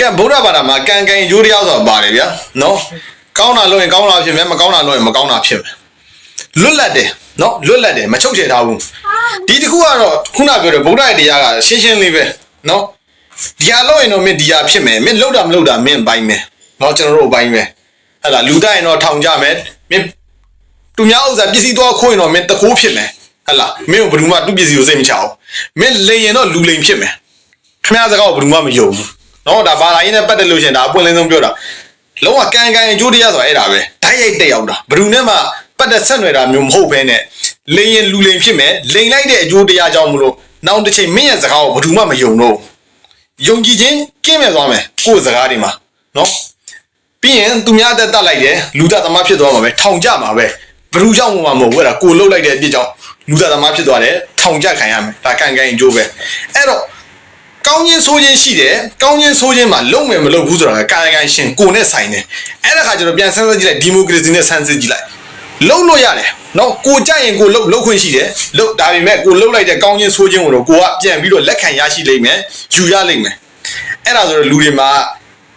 ကဲဗုဒ္ဓဘာသာမှာကံကံရိုးတရားဆိုတာပါတယ်ဗျာနော်ကောင်းတာလုပ်ရင်ကောင်းတာဖြစ်မယ်မကောင်းတာလုပ်ရင်မကောင်းတာဖြစ်မယ်လွတ်လပ်တယ်နော်လွတ်လပ်တယ်မချုပ်ချယ်ထားဘူးဒီတစ်ခုကတော့ခုနပြောတဲ့ဗုဒ္ဓရဲ့တရားကရှင်းရှင်းလေးပဲနော်ဒီဟာလုပ်ရင်တော့မင်းဒီဟာဖြစ်မယ်မင်းလုပ်တာမလုပ်တာမင်းပိုင်းမယ်နော်ကျွန်တော်တို့ပိုင်းပဲဟဲ့လားလူတိုင်းတော့ထောင်ကြမယ်မင်းသူများဥစ္စာပစ္စည်းတော့ခိုးရင်တော့မင်းတကိုးဖြစ်မယ်ဟဲ့လားမင်းကိုဘယ်သူမှသူ့ပစ္စည်းကိုစိတ်မချအောင်မင်းလိန်ရင်တော့လူလိန်ဖြစ်မယ်ခင်ဗျားစကားကိုဘယ်သူမှမယုံဘူး နော်ဒါဘာသာရေးနဲ့ပတ်သက်လို့ရှရင်ဒါအပွင့်လင်းဆုံးပြောတာလုံးဝကံကံအကျိုးတရားဆိုတာအဲ့ဒါပဲဓာတ်ရိုက်တက်ရောက်တာဘယ်သူနဲ့မှပတ်သက်ဆက်နွယ်တာမျိုးမဟုတ်ဘဲနဲ့လိန်ရင်လူလိန်ဖြစ်မယ်လိန်လိုက်တဲ့အကျိုးတရားကြောင့်မလို့နောက်တစ်ချိန်မင်းရဲ့စကားကိုဘယ်သူမှမယုံတော့ဘူးယုံကြည်ခြင်းကင်းမဲ့သွားမယ်ကိုယ့်စကားတွေမှာနော်ပြီးရင်သူများအသက်တက်လိုက်တယ်လူသားသမားဖြစ်သွားမှာပဲထောင်ကြမှာပဲဘယ်သူကြောင့်မှမဟုတ်ဘူးအဲ့ဒါကိုလှုပ်လိုက်တဲ့အပြစ်ကြောင့်လူသားသမားဖြစ်သွားတယ်ထောင်ကြခံရမယ်ဒါကံကံအကျိုးပဲအဲ့တော့ ကောင်းခြင်းဆိုးခြင်းရှိတယ်ကောင်းခြင်းဆိုးခြင်းမှာလုံမယ်မလုံဘူးဆိုတာကကာယကံရှင်ကိုနဲ့ဆိုင်တယ်အဲ့ဒါခါကျတော့ပြန်ဆန်းစစ်ကြည့်လိုက်ဒီမိုကရေစီနဲ့ဆန်းစစ်ကြည့်လိုက်လုံလို့ရတယ်နော်ကိုကြိုက်ရင်ကိုလုံလုံခွင့်ရှိတယ်လုံဒါပေမဲ့ကိုလုံလိုက်တဲ့ကောင်းခြင်းဆိုးခြင်းကိုတော့ကိုကပြန်ပြီးတော့လက်ခံရရှိလိမ့်မယ်ယူရလိမ့်မယ်အဲ့ဒါဆိုတော့လူတွေမှာ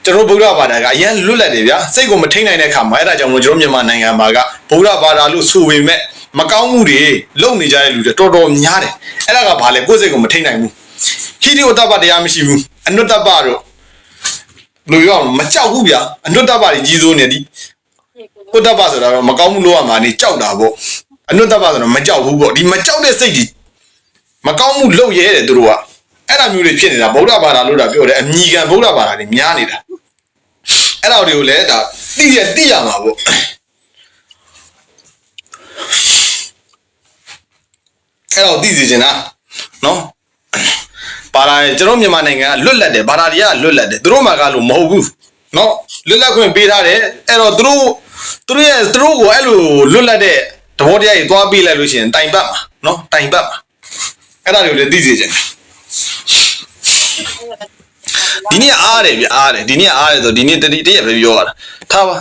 ကျွန်တော်ဗုဒ္ဓဘာသာကအရင်လွတ်လပ်တယ်ဗျာစိတ်ကိုမထိန်နိုင်တဲ့ခါမှာအဲ့ဒါကြောင့်မို့ကျွန်တော်မြန်မာနိုင်ငံမှာကဗုဒ္ဓဘာသာလို့ဆိုပေမဲ့မကောင်းမှုတွေလုပ်နေကြတဲ့လူတွေတော်တော်များတယ်အဲ့ဒါကဘာလဲကိုယ့်စိတ်ကိုမထိန်နိုင်ဘူး ဟိရိဝတ္တပတရားမရှိဘူးအနုတ္တပတော့လူရောမကြောက်ဘူးဗျာအနုတ္တပတွေကြီးစိုးနေဒီဥတ္တပဆိုတာတော့မကောင်းမှုလို့ရမှာနေကြောက်တာပေါ့အနုတ္တပဆိုတော့မကြောက်ဘူးပေါ့ဒီမကြောက်တဲ့စိတ်ကြီးမကောင်းမှုလုပ်ရဲတယ်သူတို့ကအဲ့ဒါမျိုးတွေဖြစ်နေတာဗုဒ္ဓဘာသာလို့တာပြောတယ်အမိခံဗုဒ္ဓဘာသာတွေများနေတာအဲ့တော့တွေကိုလည်းဒါသိရသိရမှာပေါ့အဲ့တော့သိစီချင်တာနော် ဘာသာကျွန်တော်မြန်မာနိုင်ငံကလွတ်လပ်တယ်ဘာသာတွေကလွတ်လပ်တယ်သူတို့မှာကလို့မဟုတ်ဘူးနော်လွတ်လပ်ခွင့်ပေးထားတယ်အဲ့တော့သူတို့သူတို့ရဲ့သူတို့ကိုအဲ့လိုလွတ်လပ်တဲ့သဘောတရားကြီးသွားပေးလိုက်လို့ရှိရင်တိုင်ပတ်မှာနော်တိုင်ပတ်မှာအဲ့ဒါတွေကိုလည်းသိစီချင်တယ်ဒီနေ့အားတယ်ဗျအားတယ်ဒီနေ့အားတယ်ဆိုဒီနေ့တတိတရက်ပဲပြောရတာထားပါ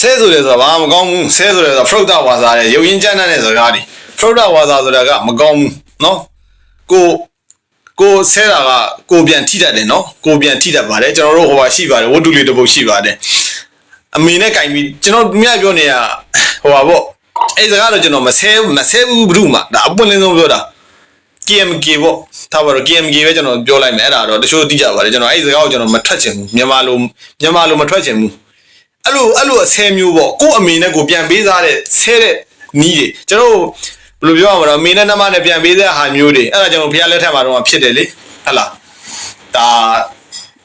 ဆဲဆိုတယ်ဆိုတာဘာမှမကောင်းဘူးဆဲဆိုတယ်ဆိုတာဖရုတ်တဝါစာရဲ့ရုပ်ရင်းကြမ်းတဲ့စကားတွေဖရုတ်တဝါစာဆိုတာကမကောင်းဘူးနော် ကိုကိုဆဲတာကကိုပြန်ထိတတ်တယ်နော်ကိုပြန်ထိတတ်ပါတယ်ကျွန်တော်တို့ဟိုပါရှိပါတယ်ဝတ္ထုလေးတစ်ပုဒ်ရှိပါတယ်အမေနဲ့ကင်ပြီးကျွန်တော်မြတ်ပြောနေတာဟိုပါပေါ့အဲ့စကားတော့ကျွန်တော်မဆဲမဆဲဘူးဘုရုမှာဒါအပွင့်လင်းဆုံးပြောတာ KMK ပေါ့ထားပါတော့ KMK ပဲကျွန်တော်ပြောလိုက်မယ်အဲ့ဒါတော့တချို့သိကြပါတယ်ကျွန်တော်အဲ့ဒီစကားကိုကျွန်တော်မထွက်ချင်ဘူးမြန်မာလိုမြန်မာလိုမထွက်ချင်ဘူးအဲ့လိုအဲ့လိုအဆဲမျိုးပေါ့ကို့အမေနဲ့ကိုပြန်ပေးစားတဲ့ဆဲတဲ့နီးတွေကျွန်တော် ဘယ်လိုပြောရမလဲအမေနဲ့နှမနဲ့ပြန်ပေးတဲ့ဟာမျိုးတွေအဲ့ဒါကျွန်တော်ဖះလက်ထက်မှာတော့ဖြစ်တယ်လေဟဟလားဒါ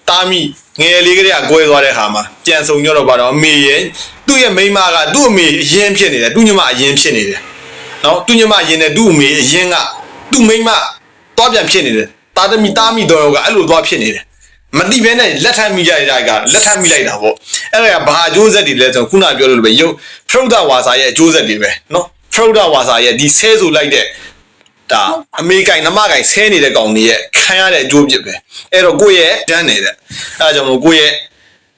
တာမီငယ်လေးကလေးကကွဲသွားတဲ့ခါမှာပြန်ဆုံကြတော့ပါတော့အမေရဲ့သူ့ရဲ့မိန်းမကသူ့အမေအရင်ဖြစ်နေတယ်သူ့ညီမအရင်ဖြစ်နေတယ်နော်သူ့ညီမအရင်နဲ့သူ့အမေအရင်ကသူ့မိန်းမသွားပြန်ဖြစ်နေတယ်တာသမီတာမီတော်ရောကအဲ့လိုသွားဖြစ်နေတယ်မတိဘဲနဲ့လက်ထပ်မိကြရတာကလက်ထပ်မိလိုက်တာပေါ့အဲ့ဒါကဘာအကျိုးဆက်တွေလဲဆိုတော့ခုနပြောလို့ပဲယုတ်ဖရုဒဝါစာရဲ့အကျိုးဆက်တွေပဲနော် ဖရုဒဝါစာရဲ့ဒီဆဲဆိုလိုက်တဲ့ဒါအမေကိုင်နမကိုင်ဆဲနေတဲ့ကောင်တွေရဲ့ခံရတဲ့အကျိုးပြစ်ပဲအဲ့တော့ကိုယ့်ရဲ့တန်းနေတဲ့အဲ့ဒါကြောင့်မို့ကိုယ့်ရဲ့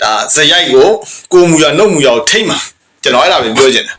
ဒါဇယိုက်ကိုကိုမူရနှုတ်မူရကိုထိမ့်မှာကျွန်တော်အဲ့ဒါပဲပြောချင်တယ်